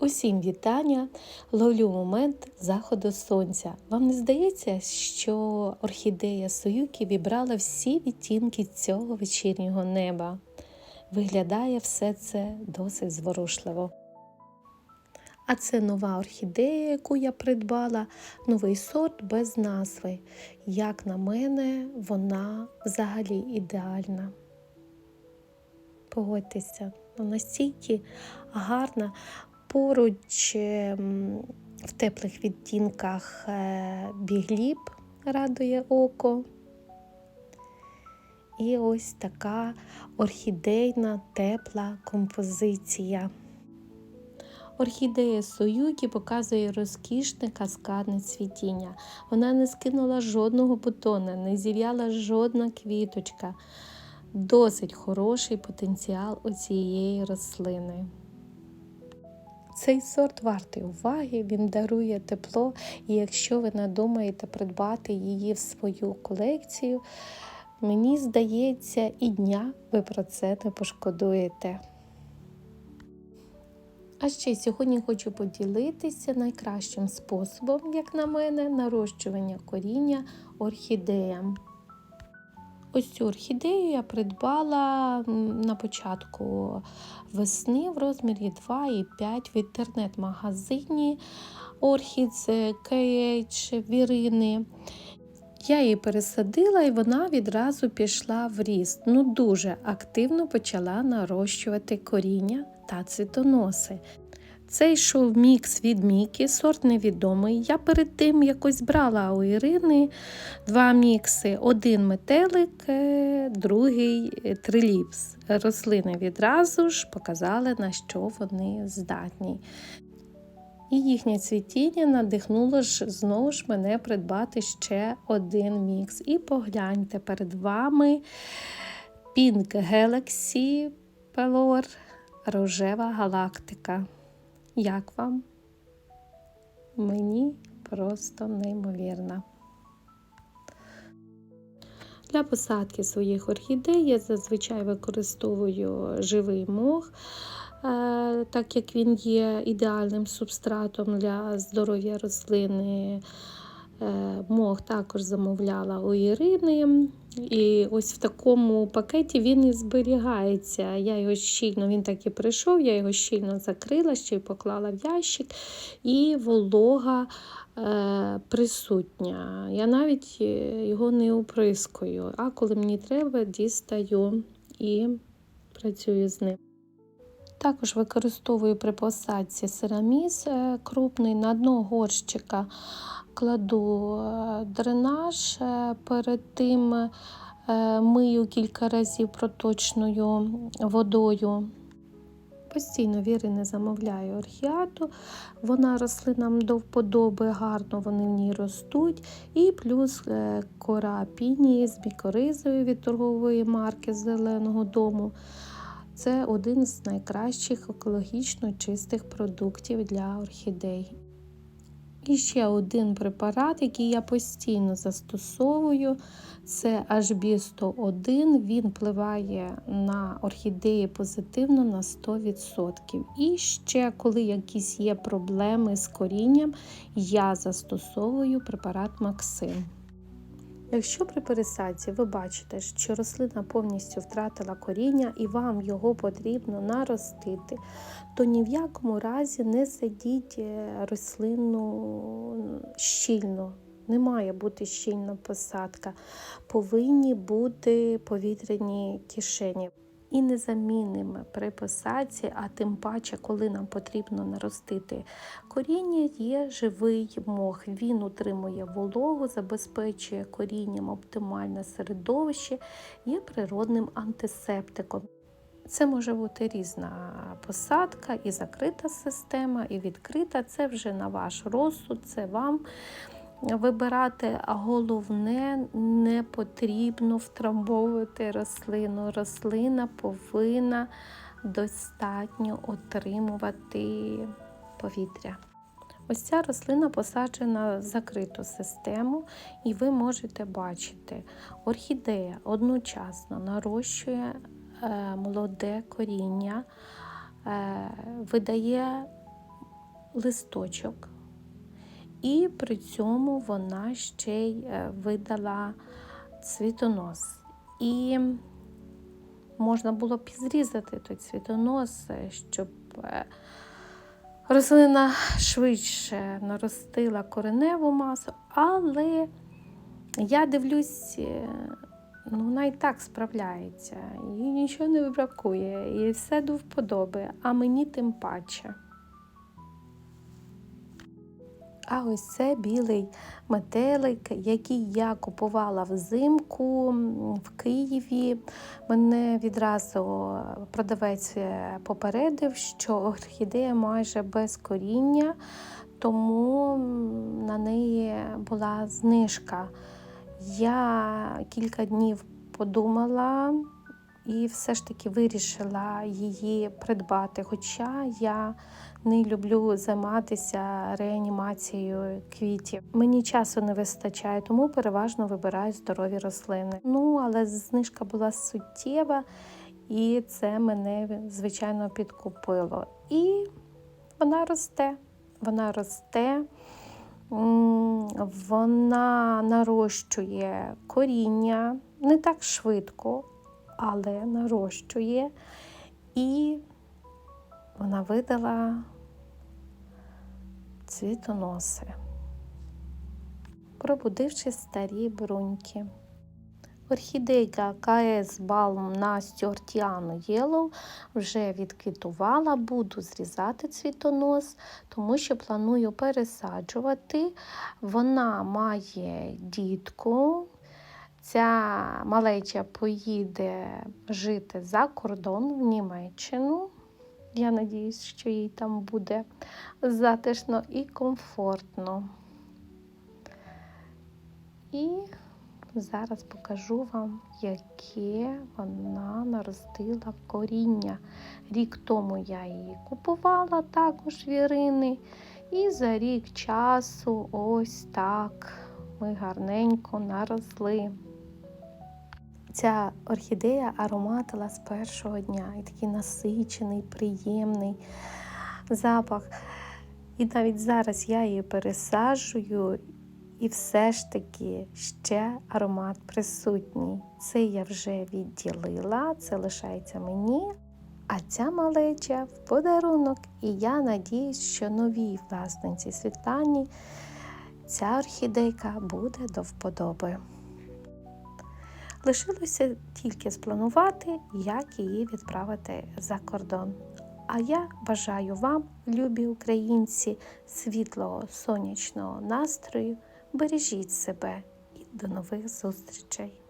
Усім вітання! Ловлю момент заходу сонця. Вам не здається, що орхідея Союки вібрала всі відтінки цього вечірнього неба? Виглядає все це досить зворушливо. А це нова орхідея, яку я придбала, новий сорт без назви. Як на мене, вона взагалі ідеальна. Погодьтеся, ну, настільки гарна. Поруч ем, в теплих відтінках е, бігліб радує око. І ось така орхідейна тепла композиція. Орхідея Союкі показує розкішне каскадне цвітіння. Вона не скинула жодного бутона, не зів'яла жодна квіточка. Досить хороший потенціал у цієї рослини. Цей сорт вартий уваги, він дарує тепло, і якщо ви надумаєте придбати її в свою колекцію, мені здається, і дня ви про це не пошкодуєте. А ще сьогодні хочу поділитися найкращим способом, як на мене, нарощування коріння орхідеям. Ось цю орхідею я придбала на початку весни в розмірі 2,5 в інтернет-магазині Orchids KH Вірини. Я її пересадила і вона відразу пішла в ріст. Ну, дуже активно почала нарощувати коріння та цвітоноси. Це йшов мікс від Мікі, сорт невідомий. Я перед тим якось брала у Ірини два мікси: один метелик, другий триліпс. Рослини відразу ж показали, на що вони здатні. І їхнє цвітіння надихнуло ж знову ж мене придбати ще один мікс. І погляньте перед вами Pink Galaxy Pelor Рожева галактика. Як вам? Мені просто неймовірно. Для посадки своїх орхідей я зазвичай використовую живий мох, так як він є ідеальним субстратом для здоров'я рослини. Мох також замовляла у Ірини. І ось в такому пакеті він і зберігається. Я його щільно, він так і прийшов, я його щільно закрила, ще й поклала в ящик, і волога е, присутня. Я навіть е, його не оприскую, а коли мені треба, дістаю і працюю з ним. Також використовую при посадці сераміз е, крупний на дно горщика кладу дренаж, перед тим мию кілька разів проточною водою. Постійно віри не замовляю орхіату, вона рослинам до вподоби, гарно вони в ній ростуть. І плюс е, кора пінії з мікоризою від торгової марки Зеленого дому. Це один з найкращих екологічно чистих продуктів для орхідей. І ще один препарат, який я постійно застосовую, це HB101. Він впливає на орхідеї позитивно на 100%. І ще, коли якісь є проблеми з корінням, я застосовую препарат Максим. Якщо при пересадці ви бачите, що рослина повністю втратила коріння і вам його потрібно наростити, то ні в якому разі не садіть е, рослину щільно. Не має бути щільна посадка, повинні бути повітряні кишені і незамінними при посадці, а тим паче, коли нам потрібно наростити коріння, є живий мох. Він утримує вологу, забезпечує корінням оптимальне середовище, є природним антисептиком. Це може бути різна посадка, і закрита система, і відкрита. Це вже на ваш розсуд, це вам вибирати, а головне, не потрібно втрамбовувати рослину. Рослина повинна достатньо отримувати повітря. Ось ця рослина посаджена в закриту систему, і ви можете бачити, орхідея одночасно нарощує е, молоде коріння, е, видає листочок, і при цьому вона ще й е, видала цвітонос. І можна було б зрізати той цвітонос, е, щоб е, рослина швидше наростила кореневу масу, але я дивлюсь, ну, вона і так справляється, їй нічого не бракує, і все до вподоби, а мені тим паче. А ось це білий метелик, який я купувала взимку в Києві. Мене відразу продавець е, попередив, що орхідея майже без коріння, тому на неї була знижка. Я кілька днів подумала і все ж таки вирішила її придбати. Хоча я не люблю займатися реанімацією квітів. Мені часу не вистачає, тому переважно вибираю здорові рослини. Ну, але знижка була суттєва, і це мене, звичайно, підкупило. І вона росте. Вона росте. Вона нарощує коріння не так швидко, але нарощує. І вона видала цвітоноси, пробудивши старі бруньки. Орхідейка КС Балм на Стюартіану Єлоу вже відквітувала, буду зрізати цвітонос, тому що планую пересаджувати. Вона має дітку. Ця малеча поїде жити за кордон в Німеччину. Я надіюсь, що їй там буде затишно і комфортно. І зараз покажу вам, яке вона наростила коріння. Рік тому я її купувала також в Ірини. І за рік часу ось так ми гарненько наросли. Ця орхідея ароматила з першого дня і такий насичений, приємний запах. І навіть зараз я її пересаджую, і все ж таки ще аромат присутній. Це я вже відділила, це лишається мені. А ця малеча в подарунок. І я надіюсь, що новій власниці Світлані ця орхідейка буде до вподоби. Лишилося тільки спланувати, як її відправити за кордон. А я бажаю вам, любі українці, світлого сонячного настрою. Бережіть себе і до нових зустрічей!